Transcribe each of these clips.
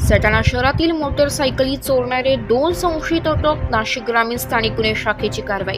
सटाणा शहरातील मोटरसायकली चोरणारे दोन संशयित अटक नाशिक ग्रामीण स्थानिक गुन्हे शाखेची कारवाई.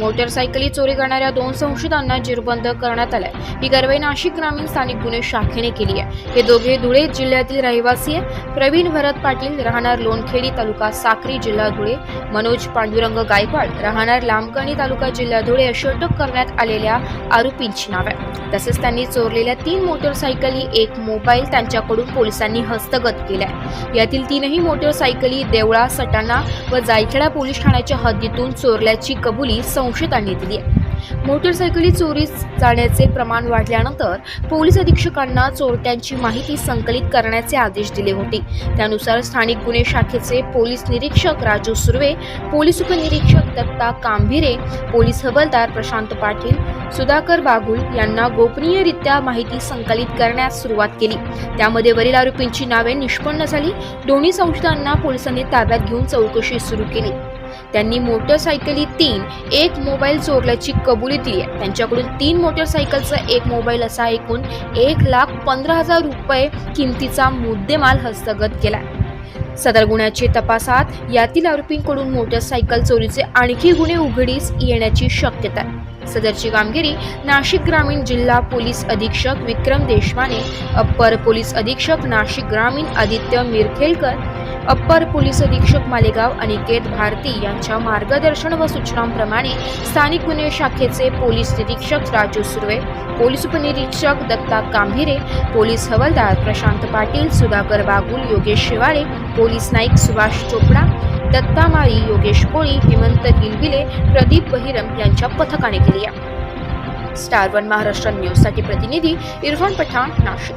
मोटरसायकली चोरी करणाऱ्या दोन संशयितांना जेरबंद करण्यात आलाय. ही कारवाई नाशिक ग्रामीण स्थानिक गुन्हे शाखेने केली आहे. हे दोघे धुळे जिल्ह्यातील रहिवासी आहे प्रवीण भरत पाटील राहणार लोणखेडी तालुका साक्री जिल्हा धुळे. मनोज पांडुरंग गायकवाड राहणार लांबकणी तालुका जिल्हा धुळे अशी अटक करण्यात आलेल्या आरोपींची नाव आहे तसेच त्यांनी चोरलेल्या तीन मोटरसायकली एक मोबाईल त्यांच्याकडून पोलिसांनी हस्तगत केल्या यातील तीनही मोटरसायकली देवळा सटाणा व जायखेडा पोलीस ठाण्याच्या हद्दीतून चोरल्याची कबुली संशयितांनी दिली आहे. मोटरसायकली चोरी जाण्याचे प्रमाण वाढल्यानंतर पोलीस अधीक्षकांना चोरट्यांची माहिती संकलित करण्याचे आदेश दिले होते. त्यानुसार स्थानिक गुन्हे शाखेचे पोलीस निरीक्षक राजू सुर्वे पोलीस उपनिरीक्षक दत्ता कांभिरे पोलीस हवालदार प्रशांत पाटील सुधाकर बागुल यांना गोपनीयरित्या माहिती संकलित करण्यास सुरुवात केली. त्यामध्ये वरील आरोपींची नावे निष्पन्न झाली. दोन्ही संशयितांना पोलिसांनी ताब्यात घेऊन चौकशी सुरू केली. त्यांनी मोटरसायकली तीन एक मोबाईल चोरल्याची कबुली दिली आहे. त्यांच्याकडून तीन मोटरसायकलचा एक मोबाईल असा एकूण एक लाख पंधरा हजार रुपये किमतीचा मुद्देमाल हस्तगत केला सदर गुन्ह्याचे तपासात यातील आरोपींकडून मोटरसायकल चोरीचे आणखी गुन्हे उघडीस येण्याची शक्यता आहे. सदरची कामगिरी नाशिक ग्रामीण जिल्हा पोलीस अधीक्षक विक्रम देशमाने अप्पर पोलीस अधीक्षक नाशिक ग्रामीण आदित्य मिरखेलकर अप्पर पोलीस अधीक्षक मालेगाव अनिकेत भारती यांच्या मार्गदर्शन व सूचनांप्रमाणे स्थानिक गुन्हे शाखेचे पोलीस निरीक्षक राजू सुर्वे पोलीस उपनिरीक्षक दत्ता कांभिरे पोलीस हवालदार प्रशांत पाटील सुधाकर बागुल योगेश शिवाळे पोलीस नाईक सुभाष चोपडा दत्ता माळी योगेश कोळी हेमंत गिलबिले प्रदीप बहिरम यांच्या पथकाने केली आहे. स्टार वन महाराष्ट्र न्यूजसाठी प्रतिनिधी इरफान पठाण नाशिक.